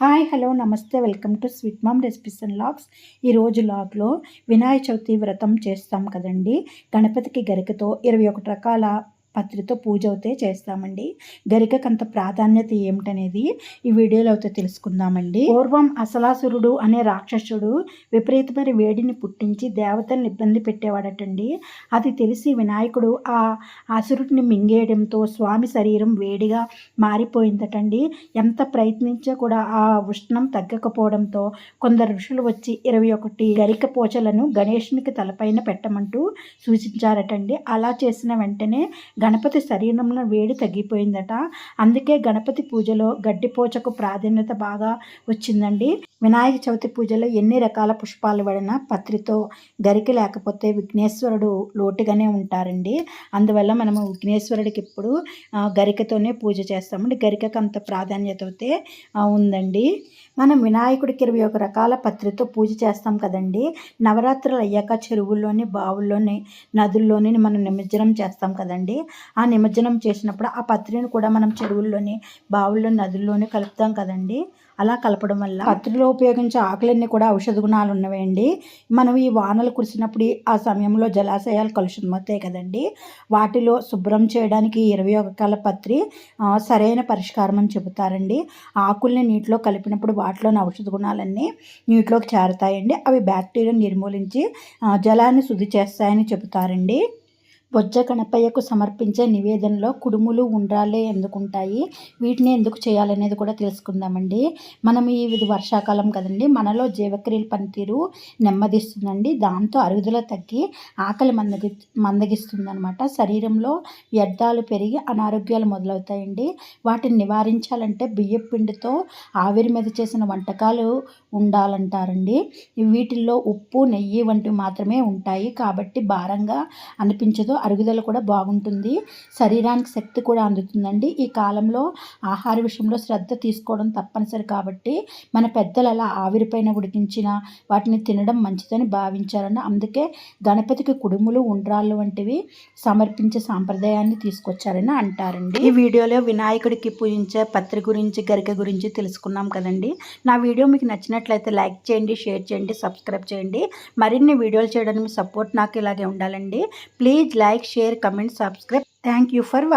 Hi hello నమస్తే welcome to sweet mom recipes and logs ఈరోజు లాగ్లో వినాయక చవితి వ్రతం చేస్తాం కదండి గణపతికి గరికతో ఇరవై ఒకటి రకాల పత్రితో పూజ అయితే చేస్తామండి గరికకు అంత ప్రాధాన్యత ఏమిటనేది ఈ వీడియోలో అయితే తెలుసుకుందామండి పూర్వం అసలాసురుడు అనే రాక్షసుడు విపరీతమైన వేడిని పుట్టించి దేవతల్ని ఇబ్బంది పెట్టేవాడటండి అది తెలిసి వినాయకుడు ఆ అసురుడిని మింగేయడంతో స్వామి శరీరం వేడిగా మారిపోయిందటండి ఎంత ప్రయత్నించా కూడా ఆ ఉష్ణం తగ్గకపోవడంతో కొందరు ఋషులు వచ్చి ఇరవై ఒకటి గరిక పూజలను గణేషునికి తలపైన పెట్టమంటూ సూచించారటండి అలా చేసిన వెంటనే గణపతి శరీరంలో వేడి తగ్గిపోయిందట అందుకే గణపతి పూజలో గడ్డిపోచకు ప్రాధాన్యత బాగా వచ్చిందండి వినాయక చవితి పూజలో ఎన్ని రకాల పుష్పాలు పడినా పత్రితో గరికి లేకపోతే విఘ్నేశ్వరుడు లోటుగానే ఉంటారండి అందువల్ల మనము విఘ్నేశ్వరుడికి ఇప్పుడు గరికతోనే పూజ చేస్తామండి గరికకు అంత ప్రాధాన్యత అయితే ఉందండి మనం వినాయకుడికి ఇరవై ఒక రకాల పత్రితో పూజ చేస్తాం కదండి నవరాత్రులు అయ్యాక చెరువుల్లోని బావుల్లోని నదుల్లోని మనం నిమజ్జనం చేస్తాం కదండి ఆ నిమజ్జనం చేసినప్పుడు ఆ పత్రిని కూడా మనం చెరువుల్లోని బావుల్లో నదుల్లోని కలుపుతాం కదండి అలా కలపడం వల్ల పత్రిలో ఉపయోగించే ఆకులన్నీ కూడా ఔషధ గుణాలు ఉన్నవండి మనం ఈ వానలు కురిసినప్పుడు ఆ సమయంలో జలాశయాలు కలుషితమవుతాయి కదండి వాటిలో శుభ్రం చేయడానికి ఇరవై ఒకకాల పత్రి సరైన పరిష్కారం అని చెబుతారండి ఆకుల్ని నీటిలో కలిపినప్పుడు వాటిలోని ఔషధ గుణాలన్నీ నీటిలోకి చేరుతాయండి అవి బ్యాక్టీరియా నిర్మూలించి జలాన్ని శుద్ధి చేస్తాయని చెబుతారండి బొజ్జ కణపయ్యకు సమర్పించే నివేదనలో కుడుములు ఉండ్రాలే ఎందుకుంటాయి వీటిని ఎందుకు చేయాలనేది కూడా తెలుసుకుందామండి మనం ఇది వర్షాకాలం కదండి మనలో జీవక్రియల పనితీరు నెమ్మదిస్తుందండి దాంతో అరుగుదల తగ్గి ఆకలి మందగి మందగిస్తుందనమాట శరీరంలో వ్యర్థాలు పెరిగి అనారోగ్యాలు మొదలవుతాయండి వాటిని నివారించాలంటే బియ్యం పిండితో ఆవిరి మీద చేసిన వంటకాలు ఉండాలంటారండి వీటిల్లో ఉప్పు నెయ్యి వంటివి మాత్రమే ఉంటాయి కాబట్టి భారంగా అనిపించదు అరుగుదల కూడా బాగుంటుంది శరీరానికి శక్తి కూడా అందుతుందండి ఈ కాలంలో ఆహార విషయంలో శ్రద్ధ తీసుకోవడం తప్పనిసరి కాబట్టి మన పెద్దలు అలా ఆవిరిపైన ఉడికించిన వాటిని తినడం మంచిదని భావించారని అందుకే గణపతికి కుడుములు ఉండ్రాళ్ళు వంటివి సమర్పించే సాంప్రదాయాన్ని తీసుకొచ్చారని అంటారండి ఈ వీడియోలో వినాయకుడికి పూజించే పత్రి గురించి గరిక గురించి తెలుసుకున్నాం కదండి నా వీడియో మీకు నచ్చినట్లయితే లైక్ చేయండి షేర్ చేయండి సబ్స్క్రైబ్ చేయండి మరిన్ని వీడియోలు చేయడానికి సపోర్ట్ నాకు ఇలాగే ఉండాలండి please like Like, share, comment, subscribe. Thank you for watching.